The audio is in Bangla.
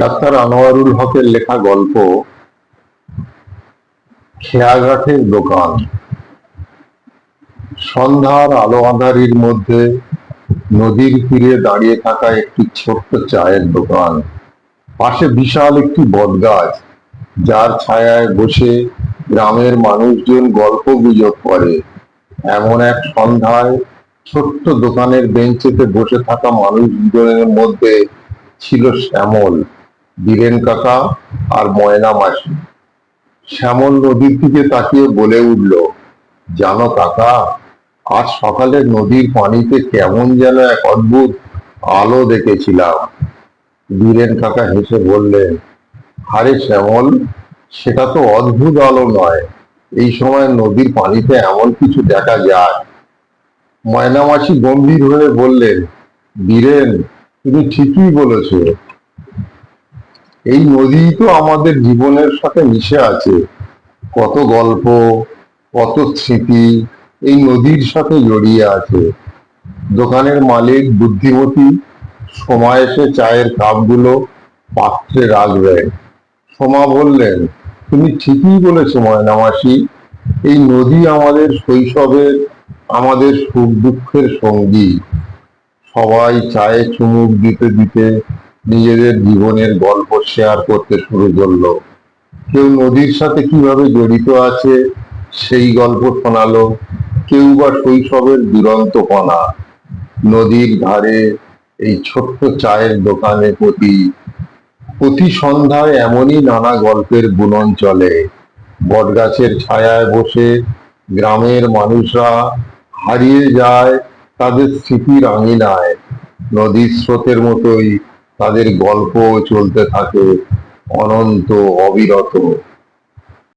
ডাক্তার আনোয়ারুল হকের লেখা গল্প খেয়াঘাটের দোকান। সন্ধ্যার আলো আঁধারির মধ্যে নদীর তীরে দাঁড়িয়ে থাকা একটি ছোট্ট চায়ের দোকান। পাশে বিশাল একটি বটগাছ, যার ছায়ায় বসে গ্রামের মানুষজন গল্প গুজব করে। এমন এক সন্ধ্যায় ছোট্ট দোকানের বেঞ্চেতে বসে থাকা মানুষজনের মধ্যে ছিল শ্যামল। বীরেন কাকা আর ময়না মাসি। শ্যামল নদীর দিকে তাকিয়ে বলে উঠল, জানো কাকা, আজ সকালে নদীর পানিতে কেমন যেন এক অদ্ভুত আলো দেখেছিলাম। বীরেন কাকা হেসে বললেন, আরে শ্যামল, সেটা তো অদ্ভুত আলো নয়। এই সময় নদীর পানিতে এমন কিছু দেখা যায়। ময়না মাসি গম্ভীর হয়ে বললেন, বীরেন, তুমি ঠিকই বলেছ। এই নদী তো আমাদের জীবনের সাথে মিশে আছে। কত গল্প, কত স্মৃতি এই নদীর সাথে জড়িয়ে আছে। দোকানের মালিক বুদ্ধিমতী, সময় এসে চায়ের কাপগুলো পাত্রে রাখবে। সোমা বললেন, তুমি ঠিকই বলেছ, ময়না মাসি। এই নদী আমাদের শৈশবের আমাদের সুখ দুঃখের সঙ্গী। সবাই চায়ে চুমুক দিতে দিতে নিজেদের জীবনের গল্প শেয়ার করতে শুরু করল। কেউ নদীর সাথে কীভাবে জড়িত আছে, সেই গল্প শোনালো। কেউ বা শৈশবের দুরন্তপনা নদীর ধারে এই ছোট্ট চায়ের দোকানে প্রতি প্রতি সন্ধ্যায় এমনই নানা গল্পের বুনন চলে। বটগাছের ছায়ায় বসে গ্রামের মানুষরা হারিয়ে যায়, তাদের স্মৃতির আঙিনায়। নদীর স্রোতের মতোই তাদের গল্প চলতে থাকে অনন্ত অবিরত।